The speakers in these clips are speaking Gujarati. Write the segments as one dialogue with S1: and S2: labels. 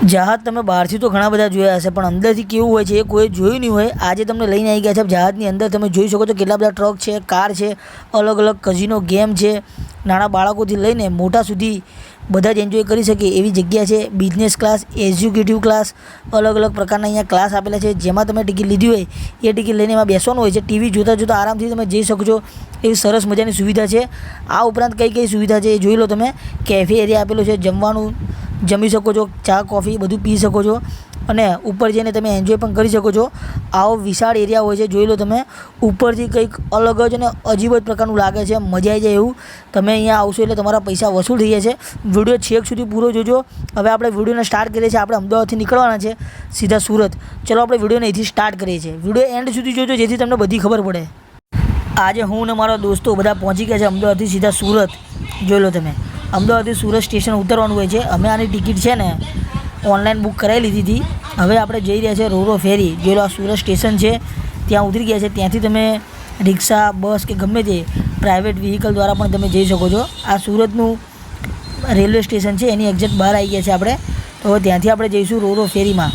S1: જહાજ તમે બહારથી તો ઘણા બધા જોયા હશે, પણ અંદરથી કેવું હોય છે એ કોઈ જોયું નહીં હોય. આજે તમને લઈને આવી ગયા છે જહાજની અંદર તમે જોઈ શકો છો કેટલા બધા ટ્રક છે, કાર છે અલગ અલગ કઝીનો ગેમ છે. નાના બાળકોથી લઈને મોટા સુધી બધા જ એન્જોય કરી શકે એવી જગ્યા છે. બિઝનેસ ક્લાસ એક્ઝિક્યુટિવ ક્લાસ અલગ અલગ પ્રકારના અહીંયા ક્લાસ આપેલા છે. જેમાં તમે ટિકિટ લીધી હોય, એ ટિકિટ લઈને એમાં બેસવાનું હોય છે. ટીવી જોતાં જોતાં આરામથી તમે જઈ શકો છો. એવી સરસ મજાની સુવિધા છે. આ ઉપરાંત કઈ કઈ સુવિધા છે એ જોઈ લો તમે. કેફે એરિયા આપેલો છે, જમવાનું જમી શકો છો, ચા, કોફી બધું પી શકો છો અને ઉપર જઈને તમે એન્જોય પણ કરી શકો છો. આવો વિશાળ એરિયા હોય છે, જોઈ લો તમે. ઉપરથી કંઈક અલગ જ અને અજીબ જ પ્રકારનું લાગે છે, મજા આવી જાય એવું. તમે અહીંયા આવશો એટલે તમારા પૈસા વસૂલ થઈ જશે. વીડિયો છેક સુધી પૂરો જોજો. હવે આપણે વિડીયોને સ્ટાર્ટ કરીએ છીએ, આપણે અમદાવાદથી નીકળવાના છે, સીધા સુરત. ચલો આપણે વિડીયોને અહીંથી સ્ટાર્ટ કરીએ છીએ. વીડિયો એન્ડ સુધી જોજો, જેથી તમને બધી ખબર પડે. આજે હું ને મારા દોસ્તો બધા પહોંચી ગયા છે અમદાવાદથી સીધા સુરત. જોઈ લો તમે. અમદાવાદથી સુરત સ્ટેશન ઉતરવાનું હોય છે. અમે આની ટિકિટ છે ને, ઓનલાઈન બુક કરાવી લીધી હતી. હવે આપણે જઈ રહ્યા છીએ રોરો ફેરી. લો આ સુરત સ્ટેશન છે, ત્યાં ઉતરી ગયા છે. ત્યાંથી તમે રિક્ષા, બસ કે ગમે તે પ્રાઇવેટ વ્હીકલ દ્વારા પણ તમે જઈ શકો છો. આ સુરતનું રેલવે સ્ટેશન છે, એની એક્ઝેક્ટ બહાર આવી ગયા છે આપણે. તો ત્યાંથી આપણે જઈશું રોરો ફેરીમાં.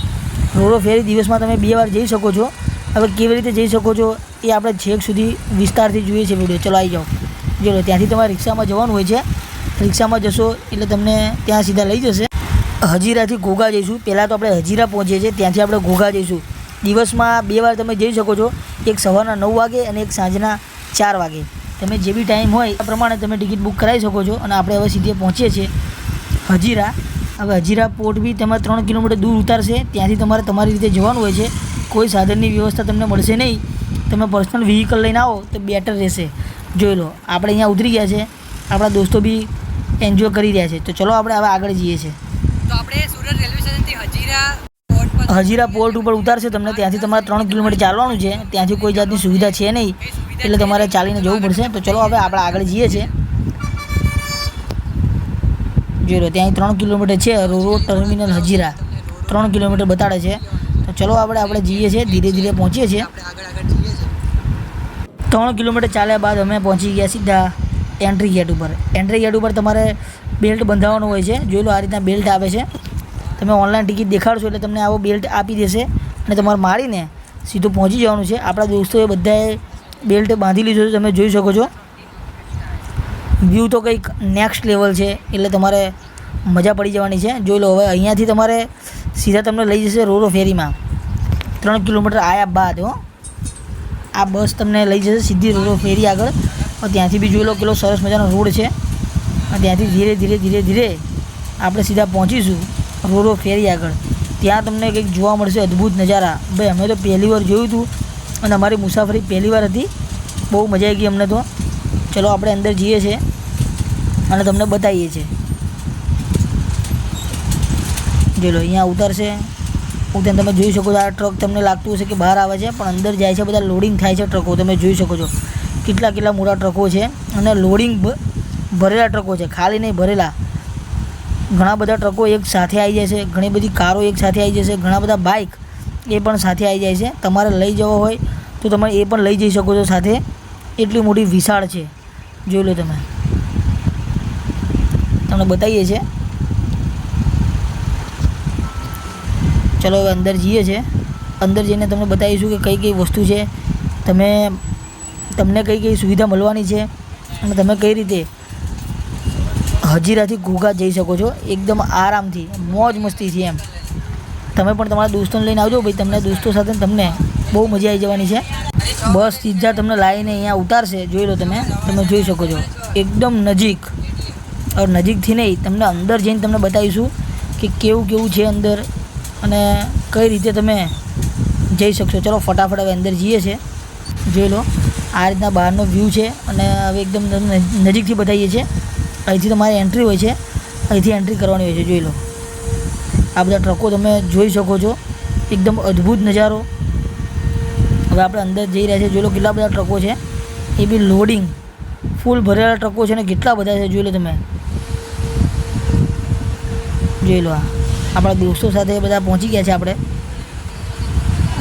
S1: રોરો ફેરી દિવસમાં તમે બે વાર જઈ શકો છો. હવે કેવી રીતે જઈ શકો છો, એ આપણે છેક સુધી વિસ્તારથી જોઈએ છે વીડિયો ચલો, આવી જાઓ. જો લો ત્યાંથી તમારે રિક્ષામાં જવાનું હોય છે. રિક્ષામાં જશો એટલે તમને ત્યાં સીધા લઈ જશે. હજીરાથી ઘોઘા જઈશું. પહેલાં તો આપણે હજીરા પહોંચીએ છીએ. ત્યાંથી આપણે ઘોઘા જઈશું. દિવસમાં બે વાર તમે જઈ શકો છો. એક સવારના નવ વાગે અને એક સાંજના ચાર વાગે. તમે જે બી ટાઈમ હોય, એ પ્રમાણે તમે ટિકિટ બુક કરાવી શકો છો અને આપણે હવે સીધે પહોંચીએ છીએ હજીરા. હવે હજીરા પોર્ટ બી તમે ત્રણ કિલોમીટર દૂર ઉતારશે. ત્યાંથી તમારે તમારી રીતે જવાનું હોય છે. કોઈ સાધનની વ્યવસ્થા તમને મળશે નહીં. તમે પર્સનલ વ્હીકલ લઈને આવો તો બેટર રહેશે. જોઈ લો. આપણે અહીંયા ઉતરી ગયા છે. આપણા દોસ્તો બી એન્જોય કરી રહ્યા છે. તો ચલો આપણે હવે આગળ જઈએ છીએ.
S2: તો આપણે સુરત રેલવે સ્ટેશનથી હજીરા પોર્ટ
S1: હજીરા પોર્ટ ઉપર ઉતારશે તમને. ત્યાંથી તમારે ત્રણ કિલોમીટર ચાલવાનું છે. ત્યાંથી કોઈ જાતની સુવિધા છે નહીં. એટલે તમારે ચાલીને જવું પડશે. તો ચલો હવે આપણે આગળ જઈએ છીએ. જોઈ લો ત્યાં ત્રણ કિલોમીટર છે. Roro terminal Hazira. ત્રણ કિલોમીટર બતાડે છે. તો ચલો આપણે આપણે જઈએ છીએ. ધીરે ધીરે પહોંચીએ છીએ. ત્રણ કિલોમીટર ચાલ્યા બાદ અમે પહોંચી ગયા સીધા એન્ટ્રી ગેટ ઉપર. એન્ટ્રી ગેટ ઉપર તમારે બેલ્ટ બંધાવવાનું હોય છે. જોઈ લો આ રીતના બેલ્ટ આવે છે. તમે ઓનલાઈન ટિકિટ દેખાડશો એટલે તમને આવો બેલ્ટ આપી દેશે અને તમારે મારીને સીધું પહોંચી જવાનું છે. આપણા દોસ્તોએ બધાએ બેલ્ટ બાંધી લીધો છે. તમે જોઈ શકો છો. વ્યૂ તો કંઈક નેક્સ્ટ લેવલ છે એટલે તમારે મજા પડી જવાની છે. જોઈ લો, હવે અહીંયાથી તમારે સીધા તમને લઈ જશે રોરો ફેરીમાં ત્રણ કિલોમીટર આયા બાદ, હો. આ બસ તમને લઈ જશે સીધી રોરો ફેરી આગળ. ત્યાંથી બી જોઈ લો કેટલો સરસ મજાનો રોડ છે. અને ત્યાંથી ધીરે ધીરે ધીરે ધીરે આપણે સીધા પહોંચીશું રોડો ફેરી આગળ. ત્યાં તમને કંઈક જોવા મળશે અદ્ભુત નજારા. ભાઈ, અમે તો પહેલી વાર જોયું હતું અને અમારી મુસાફરી પહેલી વાર હતી. બહુ મજા આવી ગઈ અમને તો. ચલો, આપણે અંદર જઈએ છીએ અને તમને બતાવીએ છીએ. જોઈ લો, અહીંયા ઉતરશે. ઉતરીને તમે જોઈ શકો છો, આ ટ્રક તમને લાગતું હશે કે બહાર આવે છે, પણ અંદર જાય છે, બધા લોડિંગ થાય છે ટ્રકો. તમે જોઈ શકો છો. કેટલા કેટલા મોટા ટ્રકો છે અને લોડિંગ ભરેલા ટ્રકો છે, ખાલી નહીં, ભરેલા. ઘણા બધા ટ્રકો એક સાથે આવી જાય છે, ઘણી બધી કારો એક સાથે આવી જશે ઘણા બધા બાઇક એ પણ સાથે આવી જાય છે. તમારે લઈ જવા હોય તો તમે એ પણ લઈ જઈ શકો છો સાથે. એટલી મોટી વિશાળ છે. જોઈ લો તમે. તમને બતાવીએ છીએ. ચલો હવે અંદર જઈએ છીએ અંદર જઈને તમને બતાવીશું કે કઈ કઈ વસ્તુ છે. તમે તમને કઈ કઈ સુવિધા મળવાની છે અને તમે કઈ રીતે હજીરાથી ઘોઘા જઈ શકો છો? એકદમ આરામથી, મોજ મસ્તીથી એમ. તમે પણ તમારા દોસ્તોને લઈને આવજો ભાઈ, તમને દોસ્તો સાથે તમને બહુ મજા આવી જવાની છે. બસ સીધા તમને લાવીને અહીંયા ઉતારશે, જોઈ લો તમે તમે જોઈ શકો છો. એકદમ નજીક. નજીકથી નહીં, તમને અંદર જઈને તમને બતાવીશું કે કેવું કેવું છે અંદર અને કઈ રીતે તમે જઈ શકશો. ચલો, ફટાફટ હવે અંદર જઈએ છે. જોઈ લો. આ રીતના બહારનો વ્યૂ છે અને હવે એકદમ નજીકથી બતાવીએ છીએ. અહીંથી તમારી એન્ટ્રી હોય છે. અહીંથી એન્ટ્રી કરવાની હોય છે, જોઈ લો. આ બધા ટ્રકો તમે જોઈ શકો છો. એકદમ અદ્ભુત નજારો. હવે આપણે અંદર જઈ રહ્યા છીએ. જોઈ લો કેટલા બધા ટ્રકો છે. એ બી લોડિંગ ફૂલ ભરેલા ટ્રકો છે ને કેટલા બધા છે, જોઈ લો તમે. જોઈ લો આ. આપણા દોસ્તો સાથે બધા પહોંચી ગયા છે આપણે.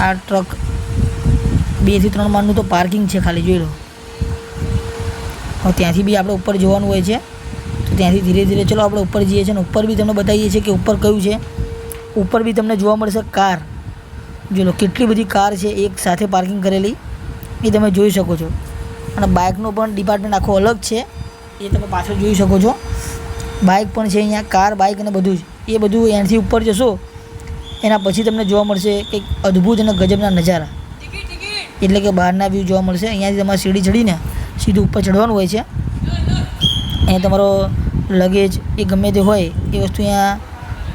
S1: આ ટ્રક બેથી ત્રણ માળનું તો પાર્કિંગ છે ખાલી, જોઈ લો. ત્યાંથી બી આપણે ઉપર જોવાનું હોય છે. તો ત્યાંથી ધીરે ધીરે ચલો આપણે ઉપર જઈએ છીએ અને ઉપર બી તમને બતાવીએ છીએ કે ઉપર કયું છે. ઉપર બી તમને જોવા મળશે કાર. જોઈ લો, કેટલી બધી કાર છે એક સાથે પાર્કિંગ કરેલી. એ તમે જોઈ શકો છો. અને બાઇકનો પણ ડિપાર્ટમેન્ટ આખો અલગ છે. એ તમે પાછળ જોઈ શકો છો. બાઇક પણ છે અહીંયા કાર બાઇક અને બધું જ. એ બધું એનાથી ઉપર જશો. એના પછી તમને જોવા મળશે કંઈક અદ્ભુત અને ગજબના નજારા. એટલે કે બહારના વ્યૂ જોવા મળશે. અહીંયાથી તમારે સીડી ચડીને સીધું ઉપર ચડવાનું હોય છે. અહીંયા તમારો લગેજ એ ગમે તે હોય, એ વસ્તુ અહીંયા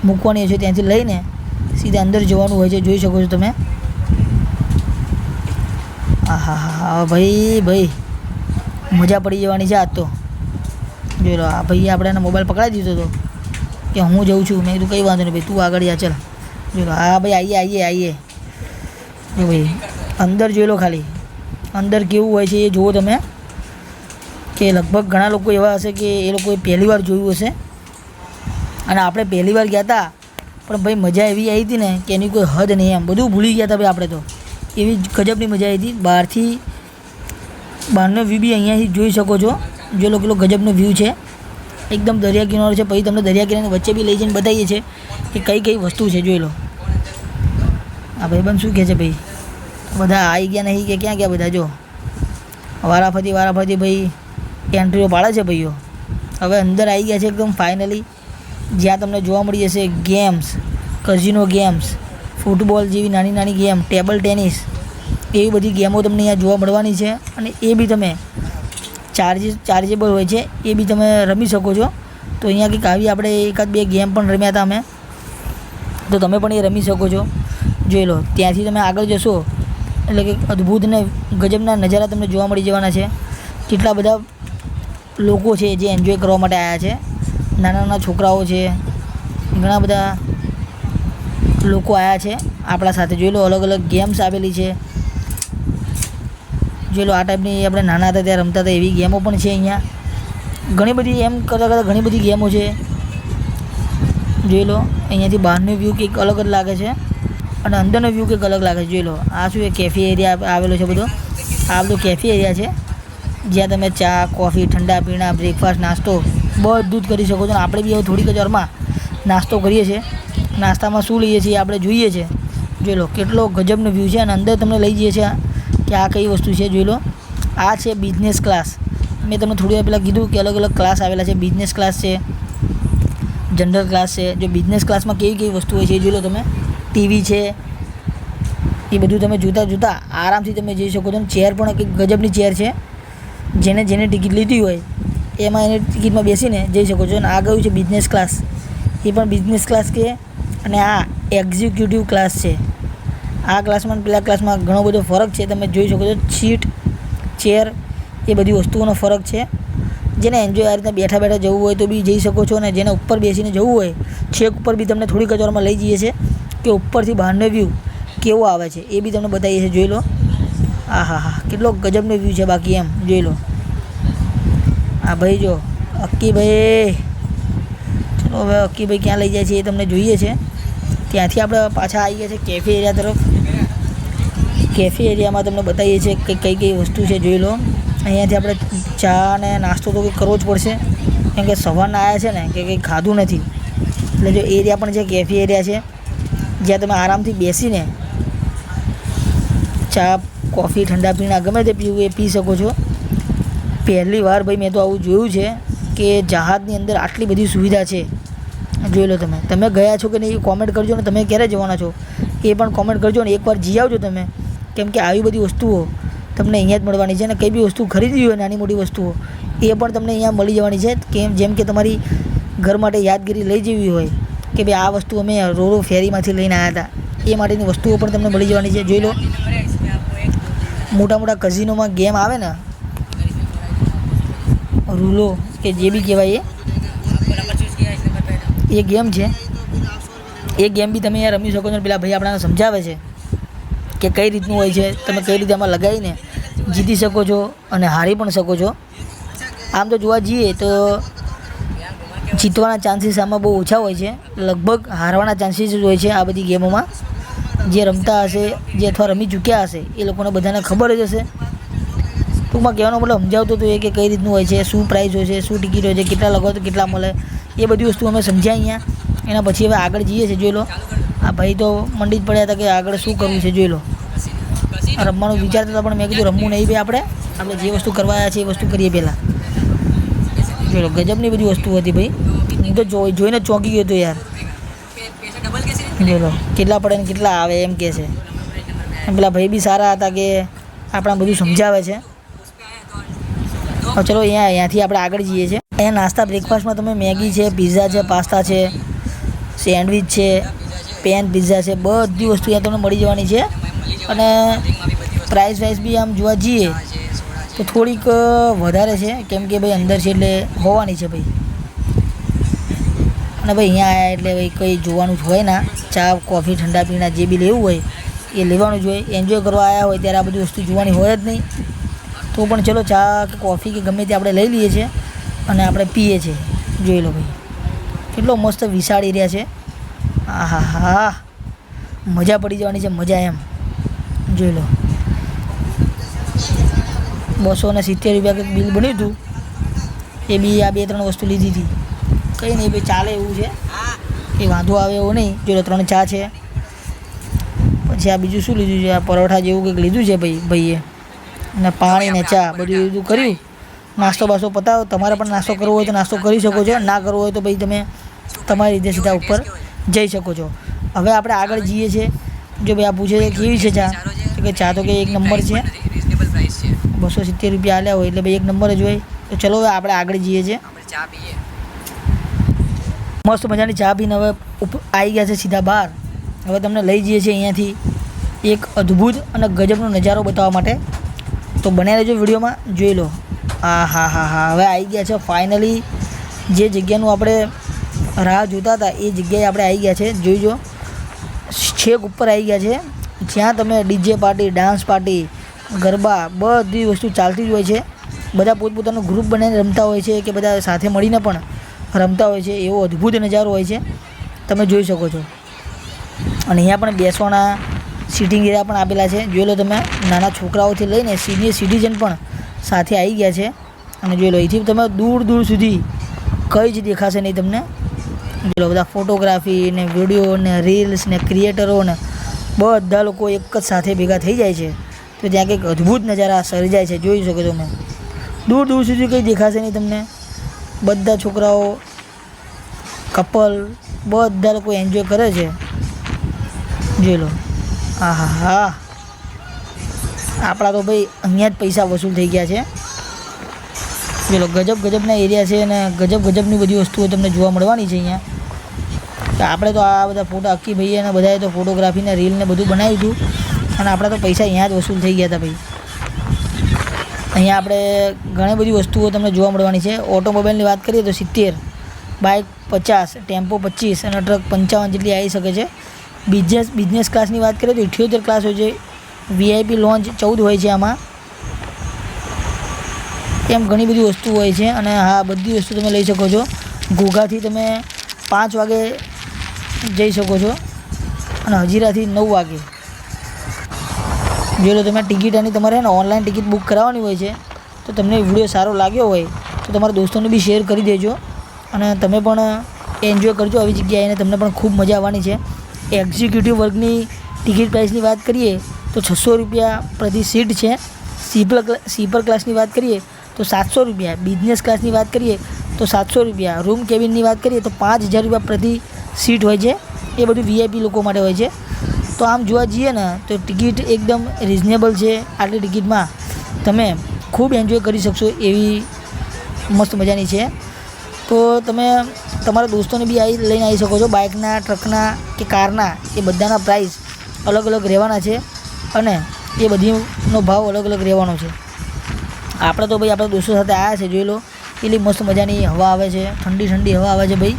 S1: મૂકવાની હોય છે ત્યાંથી લઈને સીધા અંદર જવાનું હોય છે. જોઈ શકો છો તમે. હા હા હા ભાઈ ભાઈ, મજા પડી જવાની છે આજ તો. જોઈ લો, આ ભાઈએ આપણે એને મોબાઈલ પકડાવી દીધો હતો કે હું જઉં છું. મેં કીધું, કંઈ વાંધો નહીં ભાઈ, તું આગળ જા ચાલ. જોઈ હા, ભાઈ આવીએ આવીએ આવીએ જો ભાઈ અંદર જોઈ લો ખાલી. અંદર કેવું હોય છે એ જુઓ તમે. કે લગભગ ઘણા લોકો એવા હશે કે એ લોકોએ પહેલી વાર જોયું હશે. અને આપણે પહેલી વાર ગયા હતા પણ ભાઈ મજા એવી આવી હતી ને કે એની કોઈ હદ નહીં એમ. બધું ભૂલી ગયા હતા ભાઈ આપણે તો. એવી ગજબની મજા આવી હતી. બહારથી બહારનો વ્યૂ બી અહીંયાથી જોઈ શકો છો. જો લો કેટલો ગજબનો વ્યૂ છે. એકદમ દરિયા કિનારો છે. પછી તમને દરિયા કિનારાની વચ્ચે બી લઈ જઈને બતાવીએ છીએ કે કઈ કઈ વસ્તુ છે, જોઈ લો. આ બન શું કહે છે ભાઈ? બધા આવી ગયા નહીં કે ક્યાં ગયા બધા? જો, વારાફરતી વારાફરતી ભાઈ એન્ટ્રીઓ પાડે છે ભાઈઓ. હવે અંદર આવી ગયા છે એકદમ ફાઇનલી જ્યાં તમને જોવા મળી જશે ગેમ્સ કઝિનો ગેમ્સ ફૂટબોલ જેવી નાની નાની ગેમ ટેબલ ટેનિસ એવી બધી ગેમો તમને અહીંયા જોવા મળવાની છે. અને એ બી તમે ચાર્જ ચાર્જેબલ હોય છે, એ બી તમે રમી શકો છો. તો અહીંયા કંઈક આવી આપણે એકાદ બે ગેમ પણ રમ્યા હતા અમે. તો તમે પણ એ રમી શકો છો. જોઈ લો, ત્યાંથી તમે આગળ જશો એટલે કે અદ્ભુત ને ગજબના નજારા તમને જોવા મળી જવાના છે. કેટલા બધા લોકો છે જે એન્જોય કરવા માટે આવ્યા છે. નાના નાના છોકરાઓ છે. ઘણા બધા લોકો આવ્યા છે. આપણા સાથે જોઈ લો, અલગ અલગ ગેમ્સ આવેલી છે. જોઈ લો, આ ટાઈપની આપણે નાના હતા ત્યારે રમતા હતા એવી ગેમો પણ છે અહીંયા. ઘણી બધી એમ કરતાં કરતાં ઘણી બધી ગેમો છે. જોઈ લો, અહીંયાથી બહારનો વ્યૂ કંઈક અલગ જ લાગે છે. અને અંદરનો વ્યૂ કંઈક અલગ લાગે છે, જોઈ લો. આ શું એ કેફી એરિયા આવેલો છે બધો? આ બધો કેફી એરિયા છે. જ્યાં તમે ચા કોફી ઠંડા પીણા બ્રેકફાસ્ટ નાસ્તો બધું જ કરી શકો છો. આપણે બી હવે થોડીક જ વારમાં નાસ્તો કરીએ છીએ. નાસ્તામાં શું લઈએ છીએ આપણે જોઈએ છે. જોઈ લો, કેટલો ગજબનો વ્યૂ છે. અને અંદર તમને લઈ જઈએ છીએ કે આ કઈ વસ્તુ છે, જોઈ લો. આ છે બિઝનેસ ક્લાસ મેં તમને થોડી વાર પહેલાં કીધું કે અલગ અલગ ક્લાસ આવેલા છે. બિઝનેસ ક્લાસ છે જનરલ ક્લાસ છે. જો બિઝનેસ ક્લાસમાં કેવી કેવી વસ્તુ હોય છે એ જોઈ લો તમે. ટીવી છે, એ બધું તમે જોતાં જોતાં આરામથી તમે જઈ શકો છો. ચેર પણ કંઈક ગજબની ચેર છે. જેને જેને ટિકિટ લીધી હોય, એમાં એને ટિકિટમાં બેસીને જઈ શકો છો. અને આ ગયું છે બિઝનેસ ક્લાસ એ પણ બિઝનેસ ક્લાસ કે, અને આ એક્ઝિક્યુટિવ ક્લાસ છે. આ ક્લાસમાં પેલા ક્લાસમાં ઘણો બધો ફરક છે. તમે જોઈ શકો છો સીટ ચેર એ બધી વસ્તુઓનો ફરક છે. જેને એન્જોય આ રીતે બેઠા બેઠા જવું હોય તો બી જઈ શકો છો. અને જેને ઉપર બેસીને જવું હોય, છેક ઉપર બી તમને થોડીક જ લઈ જઈએ છીએ. કે ઉપરથી બહારનો વ્યૂ કેવો આવે છે? એ બી તમને બતાવીએ છીએ. જોઈ લો. આ હા હા. કેટલો ગજબનો વ્યૂ છે બાકી એમ. જોઈ લો. હા ભાઈ જો, અક્કીભાઈ. ચલો હવે અક્કીભાઈ ક્યાં લઈ જાય છે એ તમને જોઈએ છે. ત્યાંથી આપણે પાછા આવી ગયા છે કેફે એરિયા તરફ કેફે એરિયામાં તમને બતાવીએ છીએ કે કઈ કઈ વસ્તુ છે. જોઈ લો. અહીંયાથી આપણે ચા અને નાસ્તો તો કંઈક કરવો જ પડશે. કેમ કે સવારના આવ્યા છે ને, કે કંઈ ખાધું નથી. એટલે જો એરિયા પણ છે કેફે એરિયા છે. જ્યાં તમે આરામથી બેસીને ચા, કોફી, ઠંડા પીણા, ગમે તે પીવું એ પી શકો છો. પહેલી વાર ભાઈ મેં તો આવું જોયું છે કે જહાજની અંદર આટલી બધી સુવિધા છે. જોઈ લો તમે. તમે ગયા છો કે નહીં એ કોમેન્ટ કરજો ને તમે ક્યારે જવાના છો? એ પણ કોમેન્ટ કરજો ને એકવાર જી આવજો તમે. કેમ કે આવી બધી વસ્તુઓ તમને અહીંયા જ મળવાની છે અને કઈ બી વસ્તુ ખરીદવી હોય નાની મોટી વસ્તુઓ, એ પણ તમને અહીંયા મળી જવાની છે. કેમ, જેમ કે તમારી ઘર માટે યાદગીરી લઈ જવી હોય. કે ભાઈ આ વસ્તુ અમે રો રો ફેરીમાંથી લઈને આવ્યા હતા. એ માટેની વસ્તુઓ પણ તમને મળી જવાની છે. જોઈ લો. મોટા મોટા કઝિનોમાં ગેમ આવે ને રૂલો કે જે બી કહેવાય એ. એ ગેમ છે. એ ગેમ બી તમે અહીંયા રમી શકો છો પેલા ભાઈ આપણાને સમજાવે છે કે કઈ રીતનું હોય છે, તમે કઈ રીતે આમાં લગાવીને જીતી શકો છો અને હારી પણ શકો છો. આમ તો જોવા જઈએ તો જીતવાના ચાન્સીસ આમાં બહુ ઓછા હોય છે. લગભગ હારવાના ચાન્સીસ જ હોય છે આ બધી ગેમોમાં. જે રમતા હશે, જે અથવા રમી ચૂક્યા હશે, એ લોકોને બધાને ખબર જ હશે. ટૂંકમાં કહેવાનો મતલબ સમજાવતો હતો એ કે કઈ રીતનું હોય છે, શું પ્રાઇસ હોય છે, શું ટિકિટ હોય છે, કેટલા લગાવો તો કેટલા મળે, એ બધી વસ્તુ અમે સમજ્યા અહીંયા. એના પછી હવે આગળ જઈએ છીએ, જોઈ લો. આ ભાઈ તો મંડી જ પડ્યા હતા કે આગળ શું કરવું છે, જોઈ લો. રમવાનું વિચારતા હતા, પણ મેં કીધું રમવું નહીં ભાઈ આપણે. આપણે જે વસ્તુ કરવા આવ્યા છે એ વસ્તુ કરીએ પહેલાં. જોઈ લો ગજબની બધી વસ્તુ હતી ભાઈ. હું તો જોઈ જોઈને ચોંકી ગયો હતો યાર.
S2: ડબલ કેસરી
S1: જોઈ લો કેટલા પડે ને કેટલા આવે એમ કહે છે. પેલા ભાઈ બી સારા હતા કે આપણા બધું સમજાવે છે. ચલો અહીંયા અહીંયાથી આપણે આગળ જઈએ છીએ. અહીંયા નાસ્તા બ્રેકફાસ્ટમાં તમે મેગી છે પીઝા છે પાસ્તા છે સેન્ડવિચ છે પેન પીઝા છે, બધી વસ્તુ અહીંયા તમને મળી જવાની છે. અને પ્રાઇસ વાઇસ બી આમ જોવા જઈએ તો થોડીક વધારે છે. કેમ કે ભાઈ અંદર છે એટલે હોવાની છે ભાઈ. અને ભાઈ અહીંયા આવ્યા એટલે ભાઈ કંઈ જોવાનું જ હોય ના. ચા, કોફી, ઠંડા પીણા જે બી લેવું હોય, એ લેવાનું જ હોય. એન્જોય કરવા આવ્યા હોય ત્યારે આ બધી વસ્તુ જોવાની હોય જ નહીં. તો પણ ચલો ચા કે કોફી કે ગમે તે આપણે લઈ લઈએ છીએ અને આપણે પીએ છીએ. જોઈ લો ભાઈ. કેટલો મસ્ત વિશાળ એરિયા છે. હા હા હા મજા પડી જવાની છે, મજા એમ. જોઈ લો. બસો ને સિત્તેર રૂપિયા કંઈક બિલ બન્યું હતું, એ બી આ બે ત્રણ વસ્તુ લીધી હતી. કંઈ નહીં, ભાઈ ચાલે એવું છે. એ વાંધો આવે એવો નહીં. જો ત્રણ ચા છે. પછી આ બીજું શું લીધું છે? આ પરોઠા જેવું કંઈક લીધું છે ભાઈ, ભાઈએ. અને પાણી ને ચા બધું બધું કર્યું. નાસ્તો બાસ્તો પતાવો. તમારે પણ નાસ્તો કરવો હોય તો નાસ્તો કરી શકો છો. ના કરવો હોય તો ભાઈ તમે તમારી રીતે સીધા ઉપર જઈ શકો છો. હવે આપણે આગળ જઈએ છીએ જો ભાઈ આ પૂછે કેવી છે ચા? કે ચા તો કે એક નંબર છે.
S2: રીઝનેબલ પ્રાઇસ છે.
S1: બસો સિત્તેર રૂપિયા આલ્યા હોય એટલે ભાઈ એક નંબર જ હોય. તો ચલો હવે આપણે આગળ જઈએ છીએ.
S2: આપણે ચા પીએ.
S1: મસ્ત મજાની ચા પીને હવે આવી ગયા છે સીધા બહાર. હવે તમને લઈ જઈએ છીએ અહીંયાથી એક અદ્ભુત અને ગજબનો નજારો બતાવવા માટે. તો બને રહેજો વિડીયોમાં જોઈ લો. આ હા હા હા. હવે આવી ગયા છે ફાઇનલી. જે જગ્યાનું આપણે રાહ જોતા હતા એ જગ્યાએ આપણે આવી ગયા છે. જોઈજો છેક ઉપર આવી ગયા છે. જ્યાં તમે DJ party dance party garba બધી વસ્તુ ચાલતી જ હોય છે. બધા પોતપોતાનું ગ્રુપ બનાવીને રમતા હોય છે કે બધા સાથે મળીને પણ રમતા હોય છે, એવો અદ્ભુત નજારો હોય છે. તમે જોઈ શકો છો. અને અહીંયા પણ બેસવાના સિટિંગ એરિયા પણ આપેલા છે. જોઈ લો તમે, નાના છોકરાઓથી લઈને સિનિયર સિટીઝન પણ સાથે આવી ગયા છે. અને જોઈ લો, અહીંથી તમે દૂર દૂર સુધી કંઈ જ દેખાશે નહીં તમને. જોઈ લો, બધા ફોટોગ્રાફી ને વીડિયો ને રીલ્સ ને ક્રિએટરો ને બધા લોકો એક જ સાથે ભેગા થઈ જાય છે. તો ત્યાં કંઈક અદ્ભુત નજારા સર્જાય છે, જોઈ શકો તમે. દૂર દૂર સુધી કંઈ દેખાશે નહીં તમને. બધા છોકરાઓ કપલ બધા લોકો એન્જોય કરે છે. જોઈ લો. હા હા હા આપણા તો ભાઈ અહીંયા જ પૈસા વસૂલ થઈ ગયા છે. જોઈ ગજબ ગજબના એરિયા છે અને ગજબ ગજબની બધી વસ્તુઓ તમને જોવા મળવાની છે અહીંયા. આપણે તો આ બધા ફોટા અક્કી ભાઈ અને બધાએ તો ફોટોગ્રાફીને રીલને બધું બનાવ્યું હતું. અને આપણા તો પૈસા અહીંયા જ વસૂલ થઈ ગયા હતા ભાઈ. અહીંયા આપણે ઘણી બધી વસ્તુઓ તમને જોવા મળવાની છે. ઓટોમોબાઈલની વાત કરીએ તો સિત્તેર બાઇક પચાસ, ટેમ્પો પચીસ અને ટ્રક પંચાવન જેટલી આવી શકે છે. બિઝનેસ બિઝનેસ ક્લાસની વાત કરીએ તો ઇઠ્યોતેર ક્લાસ હોય છે. વીઆઈપી લોન્ચ ચૌદ હોય છે આમાં. એમ ઘણી બધી વસ્તુ હોય છે અને હા, બધી વસ્તુ તમે લઈ શકો છો. ઘોઘાથી તમે પાંચ વાગે જઈ શકો છો અને હજીરાથી નવ વાગે. જોઈ લો તમે ટિકિટ એની તમારે એને ઓનલાઈન ટિકિટ બુક કરાવવાની હોય છે, તો તમને વીડિયો સારો લાગ્યો હોય, તો તમારા દોસ્તોને બી શેર કરી દેજો. અને તમે પણ એન્જોય કરજો આવી જગ્યાએ અને તમને પણ ખૂબ મજા આવવાની છે. એક્ઝિક્યુટિવ વર્ગની ટિકિટ પ્રાઇસની વાત કરીએ, તો છસો રૂપિયા પ્રતિ સીટ છે. સ્લીપર સ્લીપર ક્લાસની વાત કરીએ, તો સાતસો રૂપિયા. બિઝનેસ ક્લાસની વાત કરીએ, તો સાતસો રૂપિયા. રૂમ કેબિનની વાત કરીએ, તો પાંચ હજાર રૂપિયા પ્રતિ સીટ હોય છે. એ બધું વીઆઈપી લોકો માટે હોય છે. તો આમ જોવા જઈએ ને, તો ટિકિટ એકદમ રિઝનેબલ છે આટલી ટિકિટમાં. તમે ખૂબ એન્જોય કરી શકશો એવી મસ્ત મજાની છે. તો તમે તમારા દોસ્તોને બી આવી લઈને આવી શકો છો. બાઇકના, ટ્રકના કે કારના એ બધાના પ્રાઇસ અલગ અલગ રહેવાના છે અને એ બધીનો ભાવ અલગ અલગ રહેવાનો છે. આપણે તો ભાઈ આપણા દોસ્તો સાથે આવ્યા છે, જોઈ લો. એટલી મસ્ત મજાની હવા આવે છે. ઠંડી ઠંડી હવા આવે છે ભાઈ.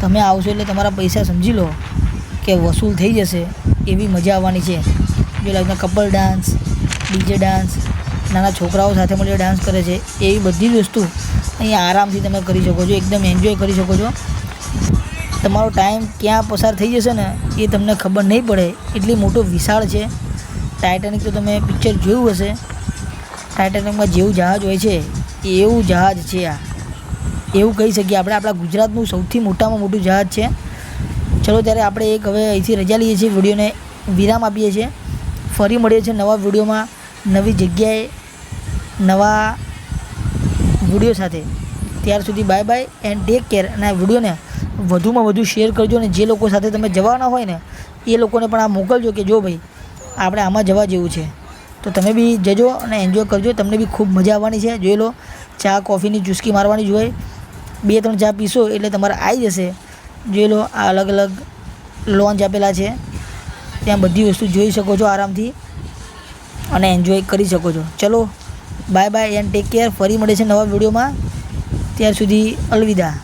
S1: તમે આવશો એટલે તમારા પૈસા સમજી લો. કે વસૂલ થઈ જશે એવી મજા આવવાની છે. જો લગ્ન કપલ ડાન્સ ડીજે ડાન્સ નાના છોકરાઓ સાથે મળીને ડાન્સ કરે છે, એવી બધી જ વસ્તુ અહીંયા આરામથી તમે કરી શકો છો, એકદમ એન્જોય કરી શકો છો. તમારો ટાઈમ ક્યાં પસાર થઈ જશે ને એ તમને ખબર નહીં પડે. એટલી મોટો વિશાળ છે. ટાઇટેનિક તો તમે પિક્ચર જોયું હશે. ટાઇટેનિકમાં જેવું જહાજ હોય છે, એવું જહાજ છે આ. એવું કહી શકીએ આપણે. આપણા ગુજરાતનું સૌથી મોટામાં મોટું જહાજ છે. ચલો, ત્યારે આપણે એક હવે અહીંથી રજા લઈએ છીએ, વિડીયોને વિરામ આપીએ છીએ. ફરી મળીએ છીએ નવા વિડીયોમાં, નવી જગ્યાએ, નવા વીડિયો સાથે. ત્યાર સુધી bye bye and take care અને આ વિડીયોને વધુમાં વધુ શેર કરજો અને જે લોકો સાથે તમે જવાના હોય ને, એ લોકોને પણ આ મોકલજો કે જો ભાઈ, આપણે આમાં જવા જેવું છે. તો તમે બી જજો અને એન્જોય કરજો. તમને બી ખૂબ મજા આવવાની છે. જોઈ લો, ચા કોફીની ચૂસકી મારવાની જ બે, ત્રણ ચા પીશો એટલે તમારે આવી જશે. જોઈ લો આ અલગ અલગ લોન્ચ આપેલા છે. ત્યાં બધી વસ્તુ જોઈ શકો છો આરામથી અને એન્જોય કરી શકો છો. ચલો bye bye and take care ફરી મળે છે નવા વિડીયોમાં. ત્યાર સુધી અલવિદા.